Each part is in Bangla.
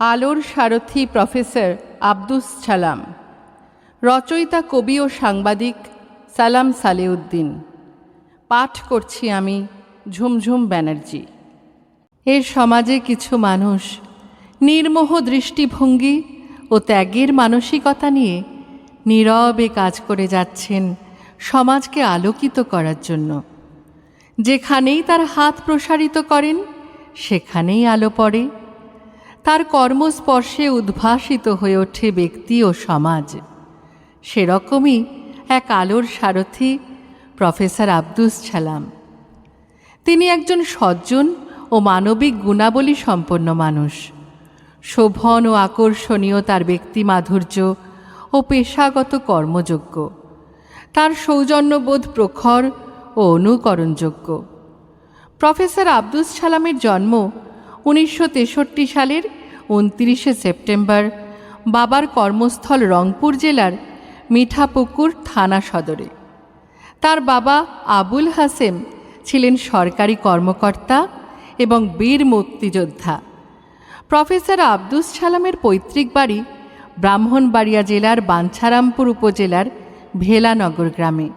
আলোর সারথি প্রফেসর আব্দুস সালাম। রচয়িতা, কবি ও সাংবাদিক সালাম সালেউদ্দিন। পাঠ করছি আমি ঝুমঝুম ব্যানার্জি। এর সমাজে কিছু মানুষ নির্মোহ দৃষ্টিভঙ্গি ও ত্যাগের মানসিকতা নিয়ে নীরবে কাজ করে যাচ্ছেন সমাজকে আলোকিত করার জন্য। যেখানেই তার হাত প্রসারিত করেন, সেখানেই আলো পড়ে। তার কর্মস্পর্শে উদ্ভাসিত হয়ে ওঠে ব্যক্তি ও সমাজ। সেরকমই এক আলোর সারথি প্রফেসর আব্দুস ছালাম তিনি একজন সজ্জন ও মানবিক গুণাবলী সম্পন্ন মানুষ। শোভন ও আকর্ষণীয় তার ব্যক্তি মাধুর্য ও পেশাগত কর্মযোগ্য। তার সৌজন্যবোধ প্রখর ও অনুকরণযোগ্য। প্রফেসর আব্দুস সালামের জন্ম উনিশশো তেষট্টি সালের উনত্রিশে সেপ্টেম্বর, বাবার কর্মস্থল রংপুর জেলার মিঠাপুকুর থানা সদরে। তার বাবা আবুল হাসেম ছিলেন সরকারি কর্মকর্তা এবং বীর মুক্তিযোদ্ধা। প্রফেসর আব্দুস সালামের পৈতৃক বাড়ি ব্রাহ্মণবাড়িয়া জেলার বাঞ্ছারামপুর উপজেলার ভেলানগর গ্রামে।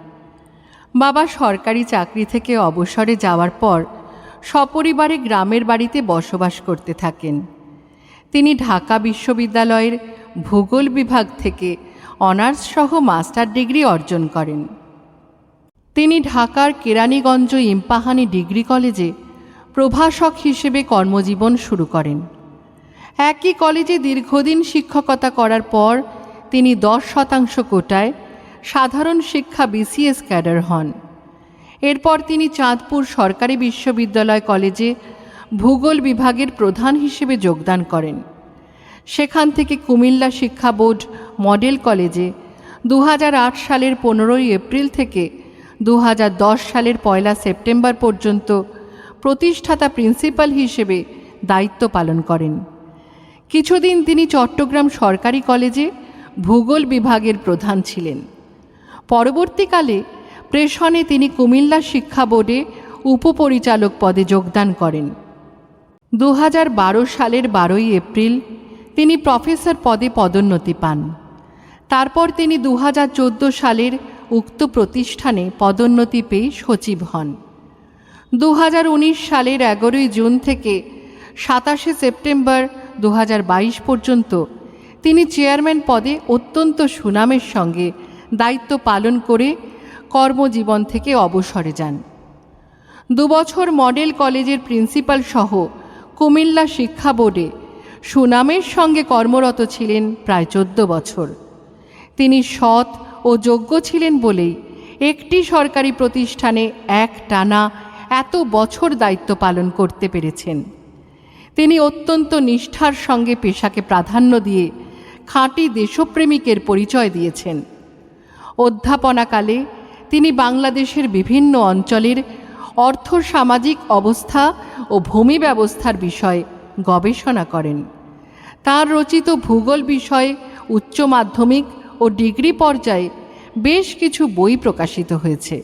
বাবা সরকারি চাকরি থেকে অবসরে যাওয়ার পর সপরিবারে গ্রামের বাড়িতে বসবাস করতে থাকেন। তিনি ঢাকা বিশ্ববিদ্যালয়ের ভূগোল বিভাগ থেকে অনার্স সহ মাস্টার ডিগ্রি অর্জন করেন। তিনি ঢাকার কেরানীগঞ্জ ইম্পাহানি ডিগ্রি কলেজে প্রভাষক হিসেবে কর্মজীবন শুরু করেন। একই কলেজে দীর্ঘদিন শিক্ষকতা করার পর তিনি দশ শতাংশ কোটায় সাধারণ শিক্ষা বিসিএস ক্যাডার হন। এরপর তিনি চাঁদপুর সরকারি বিশ্ববিদ্যালয় কলেজে ভূগোল বিভাগের প্রধান হিসেবে যোগদান করেন। সেখান থেকে কুমিল্লা শিক্ষা বোর্ড মডেল কলেজে দু হাজার আট সালের পনেরোই এপ্রিল থেকে দু হাজার দশ সালের পয়লা সেপ্টেম্বর পর্যন্ত প্রতিষ্ঠাতা প্রিন্সিপাল হিসেবে দায়িত্ব পালন করেন। কিছুদিন তিনি চট্টগ্রাম সরকারি কলেজে ভূগোল বিভাগের প্রধান ছিলেন। পরবর্তীকালে প্রেষণে তিনি কুমিল্লা শিক্ষা বোর্ডে উপপরিচালক পদে যোগদান করেন। দু হাজার বারো সালের বারোই এপ্রিল তিনি প্রফেসর পদে পদোন্নতি পান। তারপর তিনি দু হাজার চোদ্দ সালের উক্ত প্রতিষ্ঠানে পদোন্নতি পেয়ে সচিব হন। দু হাজার উনিশ সালের এগারোই জুন থেকে সাতাশে সেপ্টেম্বর দু হাজার বাইশ পর্যন্ত তিনি চেয়ারম্যান পদে অত্যন্ত সুনামের সঙ্গে দায়িত্ব পালন করে কর্মজীবন থেকে অবসরে যান। দুবছর মডেল কলেজের প্রিন্সিপাল সহ কুমিল্লা শিক্ষা বোর্ডে সুনামের সঙ্গে কর্মরত ছিলেন প্রায় চোদ্দ বছর। তিনি সৎ ও যোগ্য ছিলেন বলেই একটি সরকারি প্রতিষ্ঠানে এক টানা এত বছর দায়িত্ব পালন করতে পেরেছেন। তিনি অত্যন্ত নিষ্ঠার সঙ্গে পেশাকে প্রাধান্য দিয়ে খাঁটি দেশপ্রেমিকের পরিচয় দিয়েছেন। অধ্যাপনাকালে তিনি বাংলাদেশের বিভিন্ন অঞ্চলের অর্থ, সামাজিক অবস্থা ও ভূমি ব্যবস্থার বিষয়ে গবেষণা করেন। তার রচিত ভূগোল বিষয়ে, উচ্চ মাধ্যমিক ও ডিগ্রি পর্যায়ে বেশ কিছু বই প্রকাশিত হয়েছে।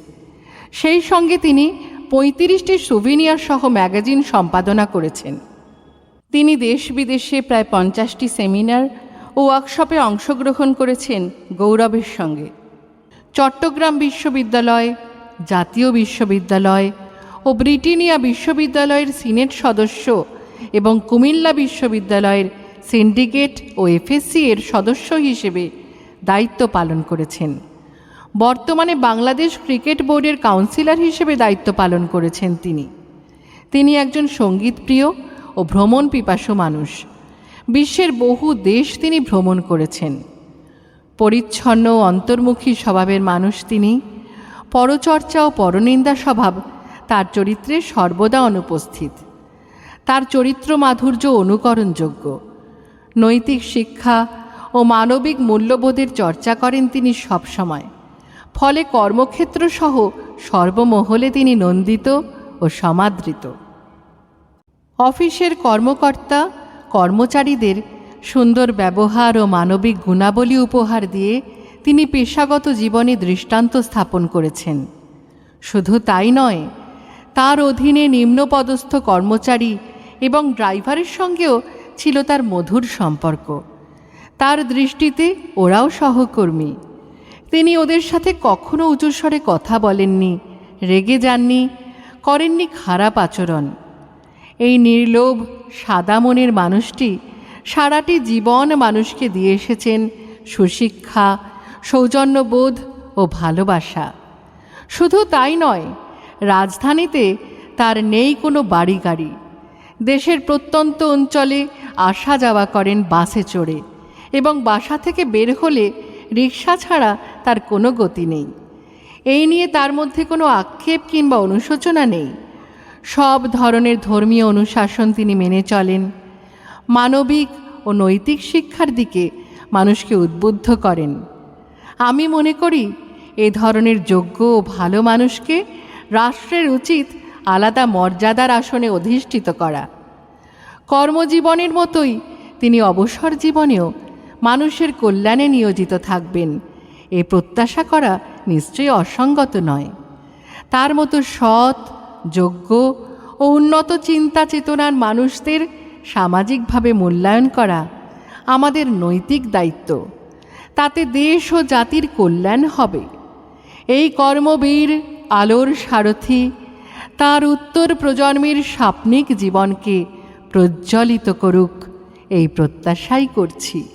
সেই সঙ্গে তিনি পঁয়ত্রিশটি সুভিনিয়ার সহ ম্যাগাজিন সম্পাদনা করেছেন। তিনি দেশ বিদেশে প্রায় পঞ্চাশটি সেমিনার ও ওয়ার্কশপে অংশগ্রহণ করেছেন গৌরবের সঙ্গে। চট্টগ্রাম বিশ্ববিদ্যালয়, জাতীয় বিশ্ববিদ্যালয় ও ব্রিটেনিয়া বিশ্ববিদ্যালয়ের সিনেট সদস্য এবং কুমিল্লা বিশ্ববিদ্যালয়ের সিন্ডিকেট ও এফএসসি এর সদস্য হিসেবে দায়িত্ব পালন করেছেন। বর্তমানে বাংলাদেশ ক্রিকেট বোর্ডের কাউন্সিলর হিসেবে দায়িত্ব পালন করেছেন তিনি। তিনি একজন সঙ্গীতপ্রিয় ও ভ্রমণ পিপাসু মানুষ। বিশ্বের বহু দেশ তিনি ভ্রমণ করেছেন। পরিচ্ছন্ন অন্তর্মুখী স্বভাবের মানুষ তিনি। পরচর্চা ও পরনিন্দা স্বভাব তার চরিত্রে সর্বদা অনুপস্থিত। তার চরিত্র মাধুর্য অনুকরণযোগ্য। নৈতিক শিক্ষা ও মানবিক মূল্যবোধের চর্চা করেন তিনি সবসময়। ফলে কর্মক্ষেত্র সহ সর্বমহলে তিনি নন্দিত ও সমাদৃত। অফিসের কর্মকর্তা, কর্মচারীদের সুন্দর ব্যবহার ও মানবিক গুণাবলী উপহার দিয়ে তিনি পেশাগত জীবনে দৃষ্টান্ত স্থাপন করেছেন। শুধু তাই নয় তার অধীনে নিম্নপদস্থ কর্মচারী এবং ড্রাইভারের সঙ্গেও ছিল তার মধুর সম্পর্ক। তার দৃষ্টিতে ওরাও সহকর্মী। তিনি ওদের সাথে কখনো উঁচুস্বরে কথা বলেননি, রেগে যাননি, করেননি খারাপ আচরণ। এই নির্লোভ, সাদা মনের মানুষটি সারাটি জীবন মানুষকে দিয়ে এসেছেন সুশিক্ষা, সৌজন্যবোধ ও ভালোবাসা। শুধু তাই নয় রাজধানীতে তার নেই কোনো বাড়ি গাড়ি দেশের প্রত্যন্ত অঞ্চলে আসা যাওয়া করেন বাসে চড়ে এবং বাসা থেকে বের হলে রিক্সা ছাড়া তার কোনো গতি নেই। এই নিয়ে তার মধ্যে কোনো আক্ষেপ কিংবা অনুশোচনা নেই। সব ধরনের ধর্মীয় অনুশাসন তিনি মেনে চলেন। মানবিক ও নৈতিক শিক্ষার দিকে মানুষকে উদ্বুদ্ধ করেন। আমি মনে করি, এ ধরনের যোগ্য ও ভালো মানুষকে রাষ্ট্রের উচিত আলাদা মর্যাদার আসনে অধিষ্ঠিত করা। কর্মজীবনের মতোই তিনি অবসর জীবনেও মানুষের কল্যাণে নিয়োজিত থাকবেন। এ প্রত্যাশা করা নিশ্চয়ই অসঙ্গত নয়। তার মতো সৎ, যোগ্য ও উন্নত চিন্তা চেতনার মানুষদের সামাজিকভাবে মূল্যায়ন করা আমাদের নৈতিক দায়িত্ব। তাতে দেশ ও জাতির কল্যাণ হবে। এই কর্মবীর আলোর সারথি তার উত্তর প্রজন্মের স্বাপ্নিক জীবনকে প্রজ্জ্বলিত করুক এই প্রত্যাশাই করছি।